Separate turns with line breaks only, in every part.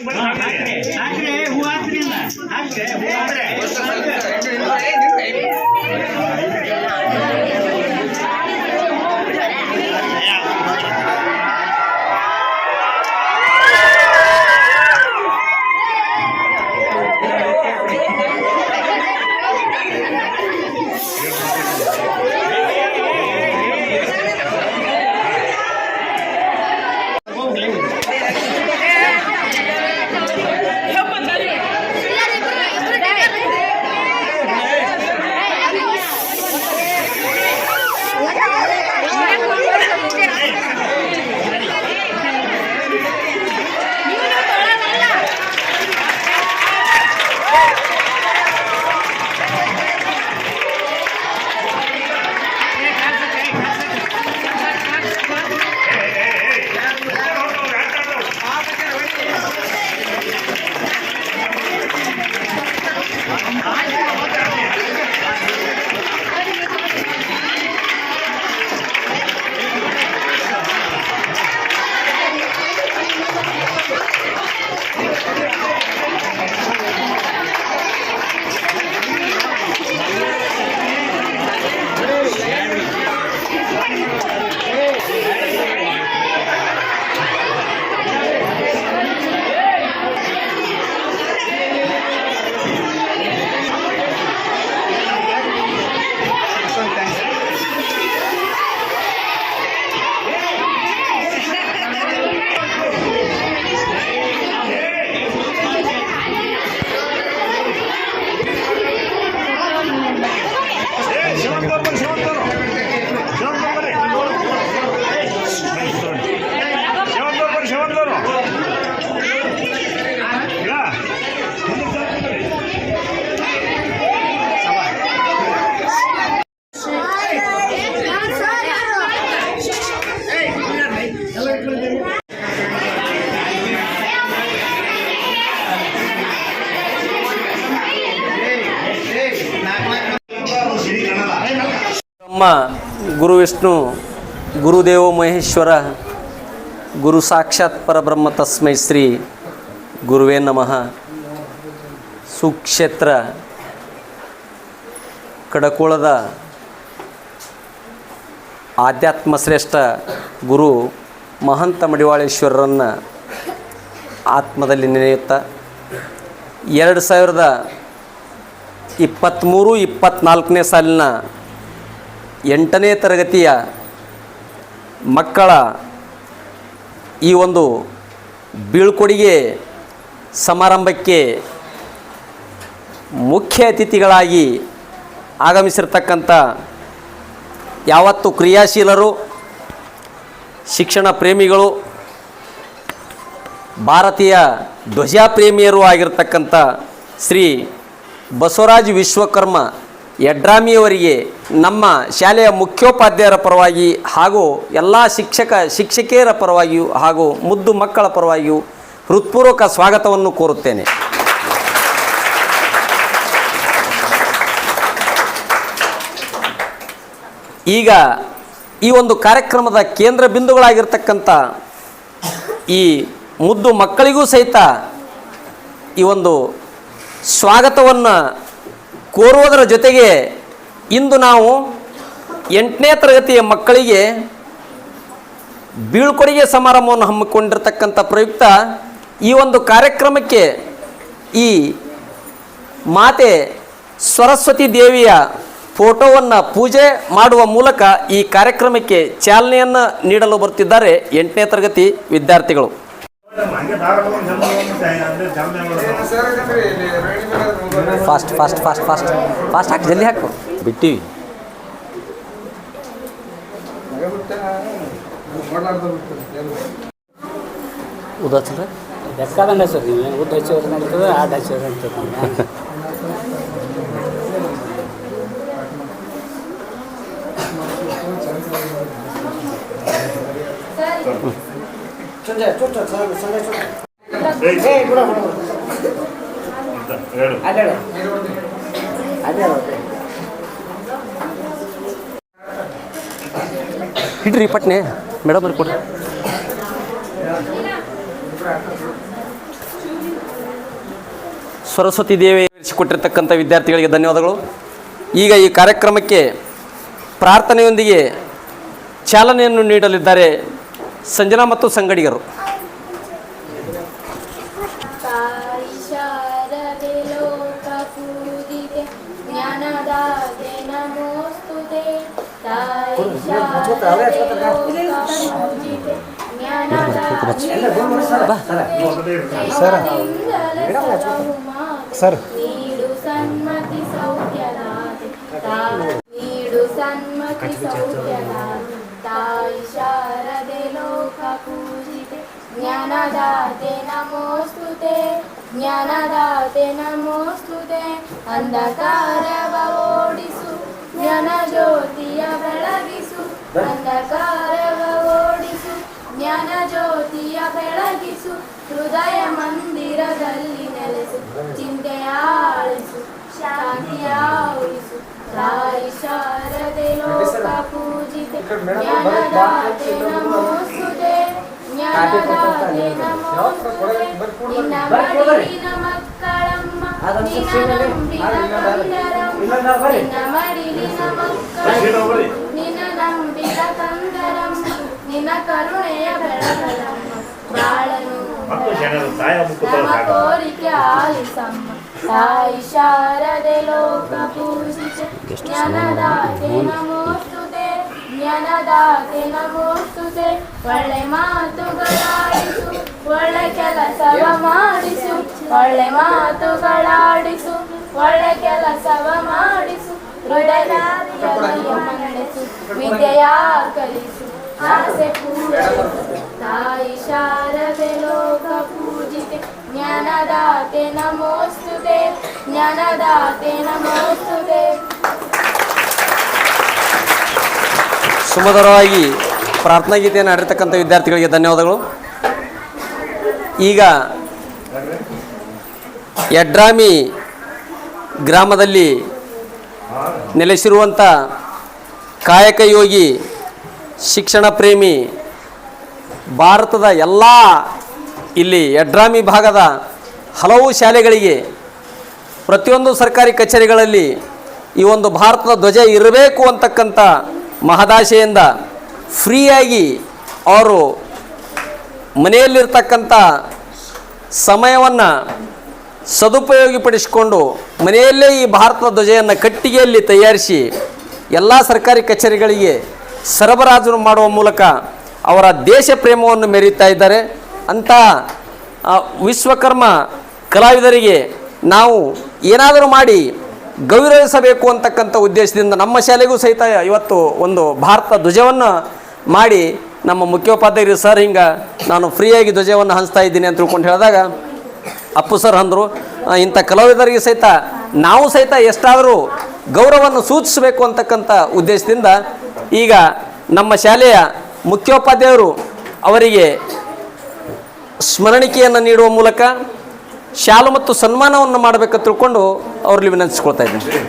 હું
ನಮ್ಮ ಗುರು ವಿಷ್ಣು ಗುರುದೇವ ಮಹೇಶ್ವರ, ಗುರು ಸಾಕ್ಷಾತ್ ಪರಬ್ರಹ್ಮ ತಸ್ಮೈ ಶ್ರೀ ಗುರುವೇ ನಮಃ. ಸುಕ್ಷೇತ್ರ, ಕಡಕೋಳದ ಆಧ್ಯಾತ್ಮ ಶ್ರೇಷ್ಠ ಗುರು ಮಹಂತ ಮಡಿವಾಳೇಶ್ವರರನ್ನು ಆತ್ಮದಲ್ಲಿ ನೆನೆಯುತ್ತ, ಎರಡು ಸಾವಿರದ ಇಪ್ಪತ್ತ್ಮೂರು ಇಪ್ಪತ್ತ್ನಾಲ್ಕನೇ ಸಾಲಿನ ಎಂಟನೇ ತರಗತಿಯ ಮಕ್ಕಳ ಈ ಒಂದು ಬೀಳ್ಕೊಡುಗೆ ಸಮಾರಂಭಕ್ಕೆ ಮುಖ್ಯ ಅತಿಥಿಗಳಾಗಿ ಆಗಮಿಸಿರ್ತಕ್ಕಂಥ ಯಾವತ್ತು ಕ್ರಿಯಾಶೀಲರು, ಶಿಕ್ಷಣ ಪ್ರೇಮಿಗಳು, ಭಾರತೀಯ ಧ್ವಜಪ್ರೇಮಿಯರು ಆಗಿರ್ತಕ್ಕಂಥ ಶ್ರೀ ಬಸವರಾಜ್ ವಿಶ್ವಕರ್ಮ ಯಡ್ರಾಮಿಯವರಿಗೆ ನಮ್ಮ ಶಾಲೆಯ ಮುಖ್ಯೋಪಾಧ್ಯಾಯರ ಪರವಾಗಿ ಹಾಗೂ ಎಲ್ಲ ಶಿಕ್ಷಕ ಶಿಕ್ಷಕಿಯರ ಪರವಾಗಿಯೂ ಹಾಗೂ ಮುದ್ದು ಮಕ್ಕಳ ಪರವಾಗಿಯೂ ಹೃತ್ಪೂರ್ವಕ ಸ್ವಾಗತವನ್ನು ಕೋರುತ್ತೇನೆ. ಈಗ ಈ ಒಂದು ಕಾರ್ಯಕ್ರಮದ ಕೇಂದ್ರ ಬಿಂದುಗಳಾಗಿರ್ತಕ್ಕಂಥ ಈ ಮುದ್ದು ಮಕ್ಕಳಿಗೂ ಸಹಿತ ಈ ಒಂದು ಸ್ವಾಗತವನ್ನು ಕೋರುವುದರ ಜೊತೆಗೆ ಇಂದು ನಾವು ಎಂಟನೇ ತರಗತಿಯ ಮಕ್ಕಳಿಗೆ ಬೀಳ್ಕೊಡುಗೆ ಸಮಾರಂಭವನ್ನು ಹಮ್ಮಿಕೊಂಡಿರ್ತಕ್ಕಂಥ ಪ್ರಯುಕ್ತ ಈ ಒಂದು ಕಾರ್ಯಕ್ರಮಕ್ಕೆ ಈ ಮಾತೆ ಸರಸ್ವತಿ ದೇವಿಯ ಫೋಟೋವನ್ನು ಪೂಜೆ ಮಾಡುವ ಮೂಲಕ ಈ ಕಾರ್ಯಕ್ರಮಕ್ಕೆ ಚಾಲನೆಯನ್ನು ನೀಡಲು ಬರುತ್ತಿದ್ದಾರೆ ಎಂಟನೇ ತರಗತಿ ವಿದ್ಯಾರ್ಥಿಗಳು. fast fast fast fast fast ಹಾಕಿ ಜಲ್ದಿ ಹಾಕು ಬಿಟ್ಟಿವಿ ಉದಾಚಲ
ಬೇಕಾದಂಗೆ ಸರ್ ನೀವು ಉದ್ದ ಹಚ್ಚಿದ್ರೆ ನಡೀತದೆ ಆಡ್ ಹಚ್ಚಿದ್ರೆ ನಡೀತದೆ
ಇಡ್ರಿ ಪಟ್ನೆ. ಮೇಡಮ್ ಅವ್ರಿಗೆ ಕೊಡ್ರಿ. ಸರಸ್ವತಿ ದೇವಿ ಕೊಟ್ಟಿರ್ತಕ್ಕಂಥ ವಿದ್ಯಾರ್ಥಿಗಳಿಗೆ ಧನ್ಯವಾದಗಳು. ಈಗ ಈ ಕಾರ್ಯಕ್ರಮಕ್ಕೆ ಪ್ರಾರ್ಥನೆಯೊಂದಿಗೆ ಚಾಲನೆಯನ್ನು ನೀಡಲಿದ್ದಾರೆ ಸಂಜನಾ ಮತ್ತು ಸಂಗಡಿಗರು
ಸರ್ ಸರ್ ನೀಡು ಸನ್ಮತಿ ನಮೋಸ್ತುತೆ ತಾಯಿ ಜ್ಞಾನದಾತೆ ನಮೋಸ್ತುತೆ ಜ್ಞಾನದಾತೆ ನಮೋಸ್ತುತೆ ಅಂಧಕಾರವ ಓಡಿಸು ಜ್ಞಾನ ಜ್ಯೋತಿಯ ಬೆಳಗಿಸು ಅಂಧಕಾರವ ಓಡಿಸು ಜ್ಞಾನ ಜ್ಯೋತಿಯ ಬೆಳಗಿಸು ಹೃದಯ ಮಂದಿರದಲ್ಲಿ ನೆಲೆಸು ಚಿಂತೆಯ ಆಳಿಸು ಶಾಂತಿಯ ಉಳಿಸು ತಾಯಿ ಶಾರದೆ ಲೋಕ ಪೂಜಿತೆ ಜ್ಞಾನದಾತೆ ನಮೋಸ್ತುತೆ ನಿನ್ನ ನಂಬಿದ ಕಂದರಮ್ಮ ನಿನ್ನ ಕರುಣೆಯ ಬೆಳಗಲಮ್ಮ ಬಾಳನು ನಮ್ಮ ಕೋರಿಕೆ ಆಲಿಸಮ್ಮ ತಾಯಿ ಶಾರದೆ ಲೋಕ ಪೂಜಿಸ ಜ್ಞಾನದಾತೆ ನಮೋಸ್ತುತೆ ಜ್ಞಾನದಾತೆ ನಮೋಸ್ತುತೆ ಒಳ್ಳೆ ಮಾತುಗಳಾಡಿಸು, ಒಳ್ಳೆ ಕೆಲಸವ ಮಾಡಿಸು, ಒಳ್ಳೆ ಮಾತುಗಳಾಡಿಸು, ಒಳ್ಳೆ ಕೆಲಸವ ಮಾಡಿಸು. ಹೃದಯ ಮಂಡಿಸು ವಿದ್ಯೆಯ ಕಲಿಸು, ಆಸೆ ಪೂರೈಸು ತಾಯಿ ಶಾರದೆ ಲೋಕ ಪೂಜಿತೆ ಜ್ಞಾನದಾತೆ ನಮೋಸ್ತುತೆ ಜ್ಞಾನದಾತೆ ನಮೋಸ್ತುತೆ
ಸುಮಧುರವಾಗಿ ಪ್ರಾರ್ಥನಾ ಗೀತೆಯನ್ನು ಆಡಿರ್ತಕ್ಕಂಥ ವಿದ್ಯಾರ್ಥಿಗಳಿಗೆ ಧನ್ಯವಾದಗಳು. ಈಗ ಯಡ್ರಾಮಿ ಗ್ರಾಮದಲ್ಲಿ ನೆಲೆಸಿರುವಂಥ ಕಾಯಕ ಯೋಗಿ ಶಿಕ್ಷಣ ಪ್ರೇಮಿ ಭಾರತದ ಎಲ್ಲ ಇಲ್ಲಿ ಯಡ್ರಾಮಿ ಭಾಗದ ಹಲವು ಶಾಲೆಗಳಿಗೆ ಪ್ರತಿಯೊಂದು ಸರ್ಕಾರಿ ಕಚೇರಿಗಳಲ್ಲಿ ಈ ಒಂದು ಭಾರತದ ಧ್ವಜ ಇರಬೇಕು ಅಂತಕ್ಕಂಥ ಮಹದಾಶೆಯಿಂದ ಫ್ರೀಯಾಗಿ ಅವರು ಮನೆಯಲ್ಲಿರ್ತಕ್ಕಂಥ ಸಮಯವನ್ನು ಸದುಪಯೋಗಪಡಿಸಿಕೊಂಡು ಮನೆಯಲ್ಲೇ ಈ ಭಾರತದ ಧ್ವಜೆಯನ್ನು ಕಟ್ಟಿಗೆಯಲ್ಲಿ ತಯಾರಿಸಿ ಎಲ್ಲ ಸರ್ಕಾರಿ ಕಚೇರಿಗಳಿಗೆ ಸರಬರಾಜು ಮಾಡುವ ಮೂಲಕ ಅವರ ದೇಶ ಪ್ರೇಮವನ್ನು ಮೆರೀತಾ ಇದ್ದಾರೆ. ಅಂತಹ ವಿಶ್ವಕರ್ಮ ಕಲಾವಿದರಿಗೆ ನಾವು ಏನಾದರೂ ಮಾಡಿ ಗೌರವಿಸಬೇಕು ಅಂತಕ್ಕಂಥ ಉದ್ದೇಶದಿಂದ ನಮ್ಮ ಶಾಲೆಗೂ ಸಹಿತ ಇವತ್ತು ಒಂದು ಭಾರತ ಧ್ವಜವನ್ನು ಮಾಡಿ ನಮ್ಮ ಮುಖ್ಯೋಪಾಧ್ಯಾಯರು, ಸರ್, ಹಿಂಗೆ ನಾನು ಫ್ರೀಯಾಗಿ ಧ್ವಜವನ್ನು ಹಂಚ್ತಾ ಇದ್ದೀನಿ ಅಂತ ತಿಳ್ಕೊಂಡು ಹೇಳಿದಾಗ, ಅಪ್ಪು ಸರ್ ಅಂದರು ಇಂಥ ಕಲಾವಿದರಿಗೆ ಸಹಿತ, ನಾವು ಸಹಿತ ಎಷ್ಟಾದರೂ ಗೌರವವನ್ನು ಸೂಚಿಸಬೇಕು ಅಂತಕ್ಕಂಥ ಉದ್ದೇಶದಿಂದ ಈಗ ನಮ್ಮ ಶಾಲೆಯ ಮುಖ್ಯೋಪಾಧ್ಯಾಯರು ಅವರಿಗೆ ಸ್ಮರಣಿಕೆಯನ್ನು ನೀಡುವ ಮೂಲಕ ಶಾಲು ಮತ್ತು ಸನ್ಮಾನವನ್ನು ಮಾಡಬೇಕಂತ ತಿಳ್ಕೊಂಡು ಅವ್ರಲ್ಲಿ ವಿನಂತಿಸ್ಕೊಳ್ತಾ ಇದ್ದೀನಿ.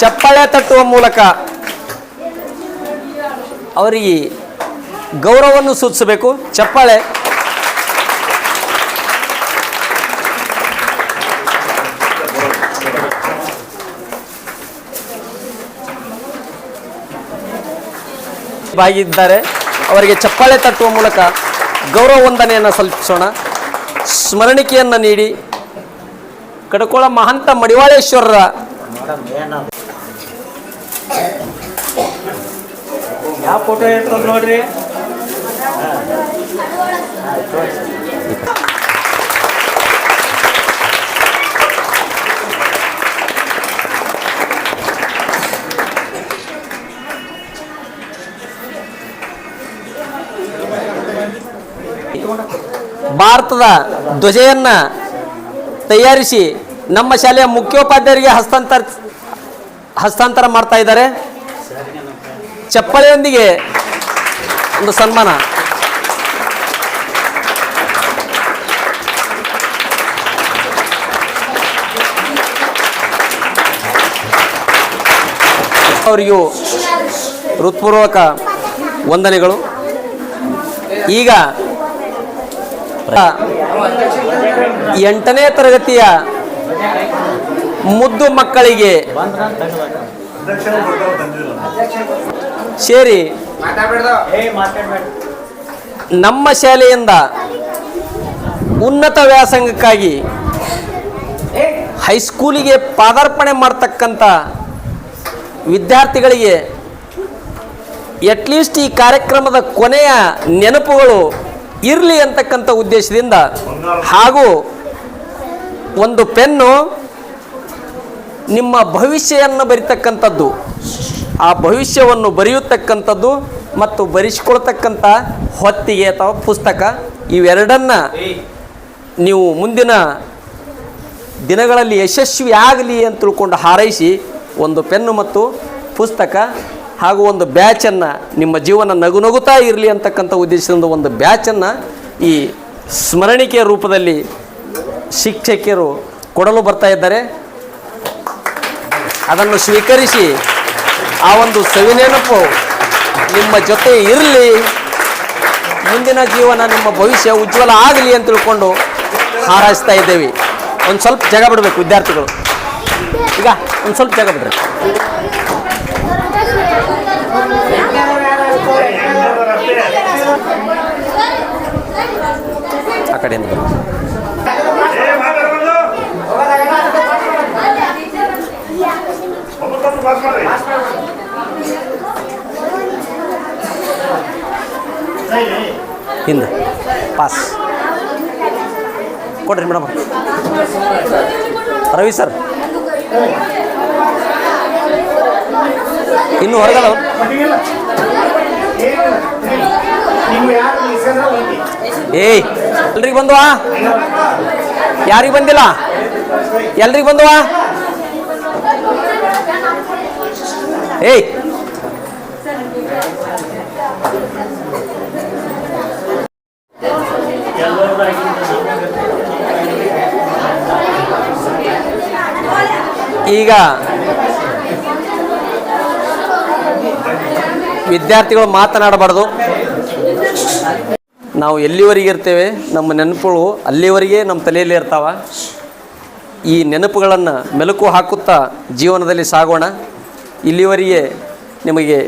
ಚಪ್ಪಾಳೆ ತಟ್ಟುವ ಮೂಲಕ ಅವರಿಗೆ ಗೌರವವನ್ನು ಸೂಚಿಸಬೇಕು. ಚಪ್ಪಾಳೆ ಭಾಗಿದ್ದಾರೆ ಅವರಿಗೆ ಚಪ್ಪಾಳೆ ತಟ್ಟುವ ಮೂಲಕ ಗೌರವ ವಂದನೆಯನ್ನು ಸಲ್ಲಿಸೋಣ. ಸ್ಮರಣಿಕೆಯನ್ನು ನೀಡಿ ಕಡಕೋಳ ಮಹಂತ ಮಡಿವಾಳೇಶ್ವರರ
ಯಾವ ಫೋಟೋ ಇರ್ತದ ನೋಡ್ರಿ?
ಭಾರತದ ಧ್ವಜೆಯನ್ನು ತಯಾರಿಸಿ ನಮ್ಮ ಶಾಲೆಯ ಮುಖ್ಯೋಪಾಧ್ಯಾಯರಿಗೆ ಹಸ್ತಾಂತರ ಹಸ್ತಾಂತರ ಮಾಡ್ತಾ ಇದ್ದಾರೆ. ಚಪ್ಪಲೆಯೊಂದಿಗೆ ಒಂದು ಸನ್ಮಾನ. ಅವರಿಗೂ ಹೃತ್ಪೂರ್ವಕ ವಂದನೆಗಳು. ಈಗ ಎಂಟನೇ ತರಗತಿಯ ಮುದ್ದು ಮಕ್ಕಳಿಗೆ ಸೇರಿ ನಮ್ಮ ಶಾಲೆಯಿಂದ ಉನ್ನತ ವ್ಯಾಸಂಗಕ್ಕಾಗಿ ಹೈಸ್ಕೂಲಿಗೆ ಪಾದಾರ್ಪಣೆ ಮಾಡ್ತಕ್ಕಂಥ ವಿದ್ಯಾರ್ಥಿಗಳಿಗೆ ಅಟ್ಲೀಸ್ಟ್ ಈ ಕಾರ್ಯಕ್ರಮದ ಕೊನೆಯ ನೆನಪುಗಳು ಇರಲಿ ಅಂತಕ್ಕಂಥ ಉದ್ದೇಶದಿಂದ ಹಾಗೂ ಒಂದು ಪೆನ್ನು ನಿಮ್ಮ ಭವಿಷ್ಯವನ್ನು ಬರಿತಕ್ಕಂಥದ್ದು, ಆ ಭವಿಷ್ಯವನ್ನು ಬರೆಯತಕ್ಕಂಥದ್ದು ಮತ್ತು ಬರಿಸಿಕೊಳ್ತಕ್ಕಂಥ ಹೊತ್ತಿಗೆ ಅಥವಾ ಪುಸ್ತಕ, ಇವೆರಡನ್ನ ನೀವು ಮುಂದಿನ ದಿನಗಳಲ್ಲಿ ಯಶಸ್ವಿ ಆಗಲಿ ಅಂತ ತಿಳ್ಕೊಂಡು ಹಾರೈಸಿ ಒಂದು ಪೆನ್ನು ಮತ್ತು ಪುಸ್ತಕ ಹಾಗೂ ಒಂದು ಬ್ಯಾಚನ್ನು ನಿಮ್ಮ ಜೀವನ ನಗು ನಗುತ್ತಾ ಇರಲಿ ಅಂತಕ್ಕಂಥ ಉದ್ದೇಶದಿಂದ ಒಂದು ಬ್ಯಾಚನ್ನು ಈ ಸ್ಮರಣಿಕೆಯ ರೂಪದಲ್ಲಿ ಶಿಕ್ಷಕಿಯರು ಕೊಡಲು ಬರ್ತಾ ಇದ್ದಾರೆ. ಅದನ್ನು ಸ್ವೀಕರಿಸಿ ಆ ಒಂದು ಸವಿನೆನಪು ನಿಮ್ಮ ಜೊತೆ ಇರಲಿ. ಮುಂದಿನ ಜೀವನ ನಿಮ್ಮ ಭವಿಷ್ಯ ಉಜ್ವಲ ಆಗಲಿ ಅಂತ ತಿಳ್ಕೊಂಡು ಹಾರೈಸ್ತಾ ಇದ್ದೇವೆ. ಒಂದು ಸ್ವಲ್ಪ ಜಾಗ ಬಿಡಬೇಕು ವಿದ್ಯಾರ್ಥಿಗಳು. ಈಗ ಒಂದು ಸ್ವಲ್ಪ ಜಾಗ ಬಿಡ್ರಿ. ಆ ಕಡೆಯಿಂದ. ಹಿಂದೆ ಪಾಸ್ ಕೊಡ್ರಿ ಮೇಡಮ್ ರವಿ ಸರ್. ಇನ್ನು ಹೊರಗಲ್ಲ ಏಯ್ ಎಲ್ರಿಗೆ ಬಂದ್ವಾ? ಯಾರಿಗೆ ಬಂದಿಲ್ಲ? ಎಲ್ರಿಗೆ ಬಂದ್ವಾ? ಏಯ್. ಈಗ ವಿದ್ಯಾರ್ಥಿಗಳು ಮಾತನಾಡಬಾರ್ದು. ನಾವು ಎಲ್ಲಿವರೆಗೆ ಇರ್ತೇವೆ? ನಮ್ಮ ನೆನಪುಗಳು ಅಲ್ಲಿವರೆಗೆ ನಮ್ಮ ತಲೆಯಲ್ಲಿ ಇರ್ತಾವ. ಈ ನೆನಪುಗಳನ್ನು ಮೆಲುಕು ಹಾಕುತ್ತಾ ಜೀವನದಲ್ಲಿ ಸಾಗೋಣ. ಇಲ್ಲಿವರೆಗೆ ನಿಮಗೆ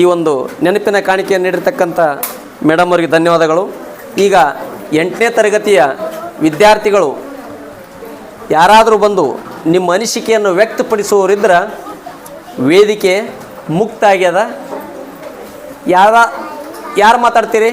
ಈ ಒಂದು ನೆನಪಿನ ಕಾಣಿಕೆಯನ್ನು ನೀಡಿರ್ತಕ್ಕಂಥ ಮೇಡಮ್ ಅವರಿಗೆ ಧನ್ಯವಾದಗಳು. ಈಗ ಎಂಟನೇ ತರಗತಿಯ ವಿದ್ಯಾರ್ಥಿಗಳು ಯಾರಾದರೂ ಬಂದು ನಿಮ್ಮ ಅನಿಸಿಕೆಯನ್ನು ವ್ಯಕ್ತಪಡಿಸುವವರಿದ್ರೆ ವೇದಿಕೆ ಮುಕ್ತ ಆಗ್ಯದ ಯಾರ ಯಾರು ಮಾತಾಡ್ತೀರಿ?